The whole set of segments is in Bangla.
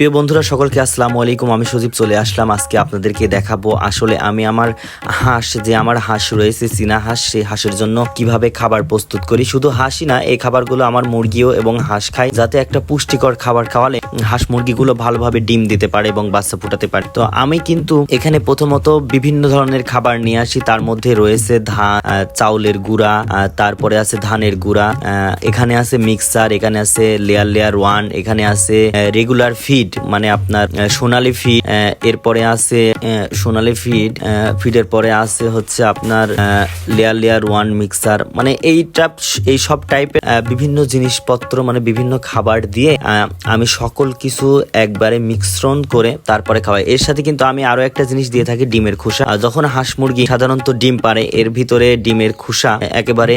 প্রিয় বন্ধুরা, সকলকে আসসালামু আলাইকুম। আমি সজীব চলে আসলাম। আজকে আপনাদেরকে দেখাবো আসলে আমি আমার হাঁস, যে আমার হাঁস রয়েছে, চীনা হাঁস, সেই হাঁসের জন্য কীভাবে খাবার প্রস্তুত করি। শুধু হাঁসই না, এই খাবারগুলো আমার মুরগিও এবং হাঁস খায়, যাতে একটা পুষ্টিকর খাবার খাওয়ালে হাঁস মুরগিগুলো ভালোভাবে ডিম দিতে পারে এবং বাচ্চা ফুটাতে পারে। তো আমি কিন্তু এখানে প্রথমত বিভিন্ন ধরনের খাবার নিয়ে আসি। তার মধ্যে রয়েছে ধান চাউলের গুঁড়া তারপরে আছে ধানের গুঁড়া এখানে আছে মিক্সার, এখানে আছে লেয়ার লেয়ার ওয়ান, এখানে আছে রেগুলার ফিড মানে আপনার সোনালী ফিড এরপরে আছে সোনালী ফিড ফিডের পরে আছে হচ্ছে আপনার লেয়ার লেয়ার ওয়ান মিক্সার মানে এই টাইপ এই সব টাইপের বিভিন্ন জিনিসপত্র মানে বিভিন্ন খাবার দিয়ে আমি সকল কিছু একবারে মিশ্রণ করে তারপরে খাওয়াই। এর সাথে কিন্তু আমি আরও একটা জিনিস দিয়ে থাকি, ডিমের খোসা। যখন হাঁস মুরগি সাধারণত ডিম পারে এর ভিতরে ডিমের খোসা একেবারে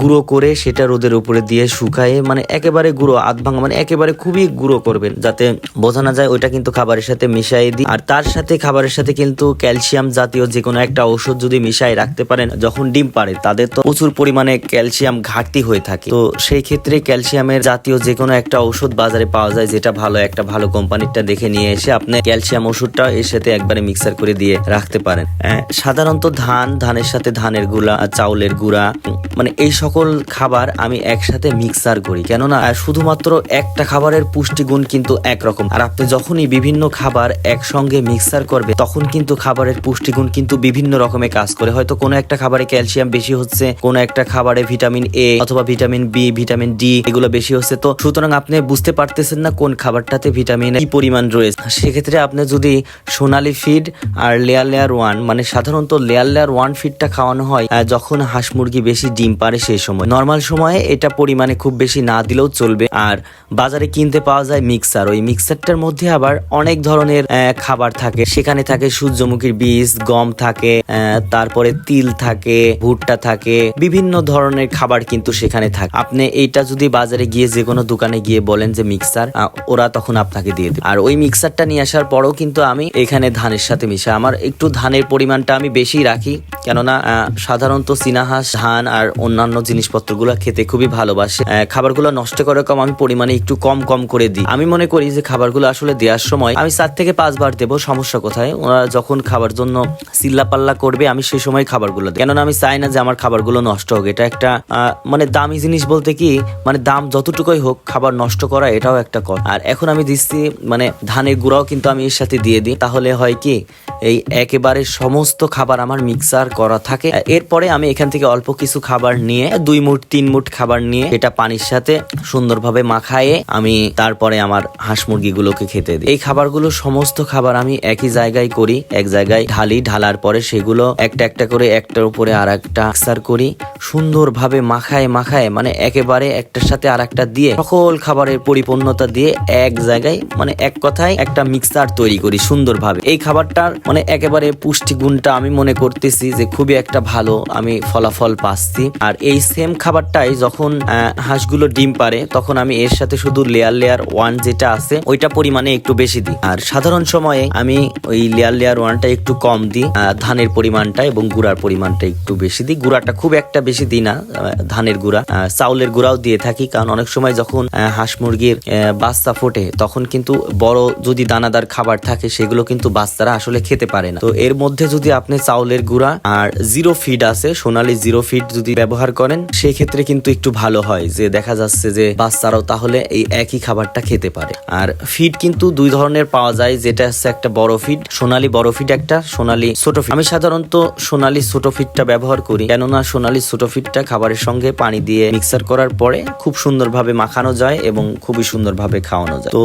গুঁড়ো করে সেটা রোদের উপরে দিয়ে শুকায়ে মানে একেবারে গুঁড়ো, আধ ভাঙা মানে একেবারে খুবই গুঁড়ো করবেন, যাতে বোঝা না যায় ওইটা কিন্তু খাবারের সাথে মিশাই দিই। আর তার সাথে খাবারের সাথে কিন্তু ক্যালসিয়াম জাতীয় যে কোনো একটা ওষুধ যদি মিশাই রাখতে পারেন, যখন ডিম পারে তাদের তো প্রচুর পরিমাণে ক্যালসিয়াম ঘাটতি হয়ে থাকে। তো সেই ক্ষেত্রে ক্যালসিয়ামের জাতীয় যে কোনো একটা ওষুধ বাজারে পাওয়া যায়, যেটা ভালো, একটা ভালো কোম্পানিটা দেখে নিয়ে এসে আপনি ক্যালসিয়াম ওষুধটা এর সাথে একবারে মিক্সার করে দিয়ে রাখতে পারেন। সাধারণত ধান, ধানের সাথে ধানের গুঁড়া, চাউলের গুঁড়া মানে এই সকল খাবার আমি একসাথে মিক্সার করি। কেননা শুধুমাত্র একটা খাবারের পুষ্টিগুণ কিন্তু একরকম। আর আপনি যখনই বিভিন্ন খাবার একসঙ্গে মিক্সার করবে, তখন কিন্তু খাবারের পুষ্টিগুণ কিন্তু বিভিন্ন রকমের কাজ করে। হয়তো কোনো একটা খাবারে ক্যালসিয়াম বেশি হচ্ছে, কোনো একটা খাবারে ভিটামিন এ অথবা ভিটামিন বি ভিটামিন ডি এগুলো বেশি হচ্ছে। তো সুতরাং আপনি বুঝতে পারতেছেন না কোন খাবারটাতে ভিটামিন কি পরিমাণ রয়েছে। সেক্ষেত্রে আপনি যদি সোনালি ফিড আর লেয়ার লেয়ার ওয়ান মানে সাধারণত লেয়ার লেয়ার ওয়ান ফিডটা খাওয়ানো হয় যখন হাঁস মুরগি বেশি ডিম পারে সেই সময়। নর্মাল সময়ে এটা পরিমাণে খুব বেশি না দিলেও চলবে। আর বাজারে কিনতে পাওয়া যায় মিক্সার ওই মিক্সারটার মধ্যে আবার অনেক ধরনের খাবার থাকে। সেখানে থাকে সূর্যমুখীর বীজ, গম থাকে তারপরে তিল থাকে, ভুট্টা থাকে। বিভিন্ন ধরনের খাবার কিন্তু সেখানে থাকে। আপনি এইটা যদি বাজারে গিয়ে যে কোনো দোকানে গিয়ে বলেন যে মিক্সার ওরা তখন আপনাকে দিয়ে দেবে। আর ওই মিক্সারটা নিয়ে আসার পরেও কিন্তু আমি এখানে ধানের সাথে মিশাই। আমার একটু ধানের পরিমাণটা আমি বেশি রাখি। কেননা সাধারণত চীনাহাঁস ধান আর অন্যান্য জিনিসপত্রগুলো খেতে খুবই ভালোবাসে। খাবারগুলো নষ্ট করার কম আমি পরিমাণে একটু কম কম করে দিই। আমি মনে করি যে খাবারগুলো আসলে দেওয়ার সময় আমি চার থেকে পাঁচবার দেবো, সমস্যা কোথায়? ওরা যখন খাবার জন্য চিল্লা পাল্লা করবে, আমি সেই সময় খাবারগুলো দিই কেননা, আমি চাই না যে আমার খাবারগুলো নষ্ট হোক। এটা একটা মানে দামি জিনিস বলতে কি মানে দাম যতটুকুই হোক, খাবার নষ্ট করা এটাও একটা কর। আর এখন আমি দিচ্ছি মানে ধানের গুঁড়াও কিন্তু আমি এর সাথে দিয়ে দিই। তাহলে হয় কি, এই একেবারে সমস্ত খাবার আমার মিক্সার করা থাকে। এরপরে আমি এখান থেকে অল্প কিছু খাবার নিয়ে, দুই মুঠ, তিন মুঠ খাবার নিয়ে এটা পানির সাথে সুন্দরভাবে মাখায়ে আমি তারপরে আমার হাঁস মুরগিগুলোকে খেতে দিই। এই খাবারগুলো সমস্ত খাবার আমি একই জায়গায় করি, এক জায়গায় ঢালি, ঢালার পরে সেগুলো একটা একটা করে একটার উপরে আর একটা করি। সুন্দরভাবে মাখায় মাখায় মানে একেবারে একটার সাথে আর একটা দিয়ে সকল খাবারের পরিপূর্ণতা দিয়ে এক জায়গায় মানে এক কথায় একটা মিক্সার তৈরি করি সুন্দরভাবে। এই খাবারটার মানে একেবারে পুষ্টিগুণটা আমি মনে করতেছি যে খুবই একটা ভালো আমি ফলাফল পাচ্ছি। আর এই সেম খাবারটাই যখন হাঁসগুলো ডিম পারে, তখন আমি এর সাথে শুধু লেয়ার লেয়ার ওয়ান যেটা আছে, ওইটা পরিমাণে একটু বেশি দিই। আর সাধারণ সময়ে আমি ওই লেয়ার লেয়ার ওয়ানটা একটু কম দিই ধানের পরিমাণটা এবং গুড়ার পরিমাণটা একটু বেশি দিই। গুড়াটা খুব একটা বেশি দিই না ধানের গুঁড়া। চাউলের গুঁড়াও দিয়ে থাকি, কারণ অনেক সময় যখন হাঁস মুরগির বাচ্চা ফোটে, তখন কিন্তু বড় যদি দানাদার খাবার থাকে, সেগুলো কিন্তু বাচ্চারা আসলে খেতে পারে না। তো এর মধ্যে যদি আপনি চাউলের গুঁড়া আর জিরো ফিড আছে, সোনালি জিরো ফিড যদি ব্যবহার করেন সেই ক্ষেত্রে কিন্তু একটু ভালো হয়, যে দেখা যাচ্ছে যে বাচ্চারাও তাহলে এই একই খাবারটা খেতে পারে। আর ফিড কিন্তু দুই ধরনের পাওয়া যায়, যেটা হচ্ছে একটা বড় ফিড, সোনালি বড় ফিড একটা, সোনালি ছোট ফিড। আমি সাধারণত সোনালি ছোট ফিডটা ব্যবহার করি, কেননা সোনালি ছোট ফিডটা খাবারের সঙ্গে পানি দিয়ে মিক্সার করার পরে খুব সুন্দরভাবে মাখানো যায় এবং খুবই সুন্দরভাবে খাওয়ানো যায়। তো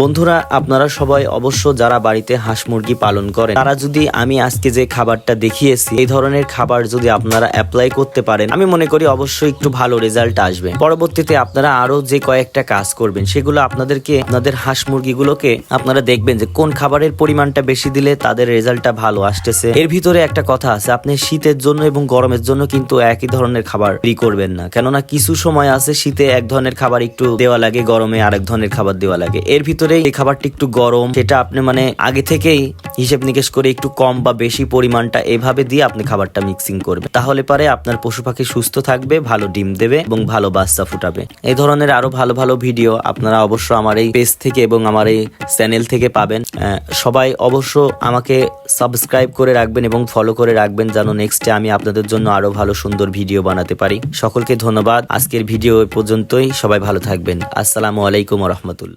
বন্ধুরা, আপনারা সবাই অবশ্য যারা বাড়িতে হাঁস মুরগি পালন করেন, তারা যদি আমি আজকে যে খাবারটা দেখিয়েছি, এই ধরনের খাবার যদি আপনারা অ্যাপ্লাই করতে পারেন, আমি মনে করি অবশ্যই একটু ভালো রেজাল্ট আসবে। পরবর্তীতে আপনারা আরও যে কয়েকটা কাজ করবেন, সেগুলো আপনাদেরকে, আপনাদের হাঁস মুরগিগুলোকে আপনারা দেখবেন যে কোন খাবারের পরিমাণটা বেশি দিলে তাদের রেজাল্টটা ভালো আসতেছে। এর ভিতরে একটা কথা আছে, আপনি শীতের জন্য এবং গরমের জন্য কিন্তু একই ধরনের খাবার তৈরি করবেন না। কেননা কিছু সময় আছে শীতে এক ধরনের খাবার একটু দেওয়া লাগে, গরমে আরেক ধরনের খাবার দেওয়া লাগে। এর ভিতরে ভিতরেই এই খাবারটি একটু গরম, সেটা আপনি মানে আগে থেকেই হিসেব নিকেশ করে একটু কম বা বেশি পরিমাণটা এভাবে দিয়ে আপনি খাবারটা মিক্সিং করবেন। তাহলে পারে আপনার পশু পাখি সুস্থ থাকবে, ভালো ডিম দেবে এবং ভালো বাচ্চা ফুটাবে। এই ধরনের আরও ভালো ভালো ভিডিও আপনারা অবশ্য আমার এই পেজ থেকে এবং আমার এই চ্যানেল থেকে পাবেন। সবাই অবশ্য আমাকে সাবস্ক্রাইব করে রাখবেন এবং ফলো করে রাখবেন যেন নেক্সটে আমি আপনাদের জন্য আরও ভালো সুন্দর ভিডিও বানাতে পারি। সকলকে ধন্যবাদ। আজকের ভিডিও পর্যন্তই। সবাই ভালো থাকবেন। আসসালামু আলাইকুম রহমতুল্লাহ।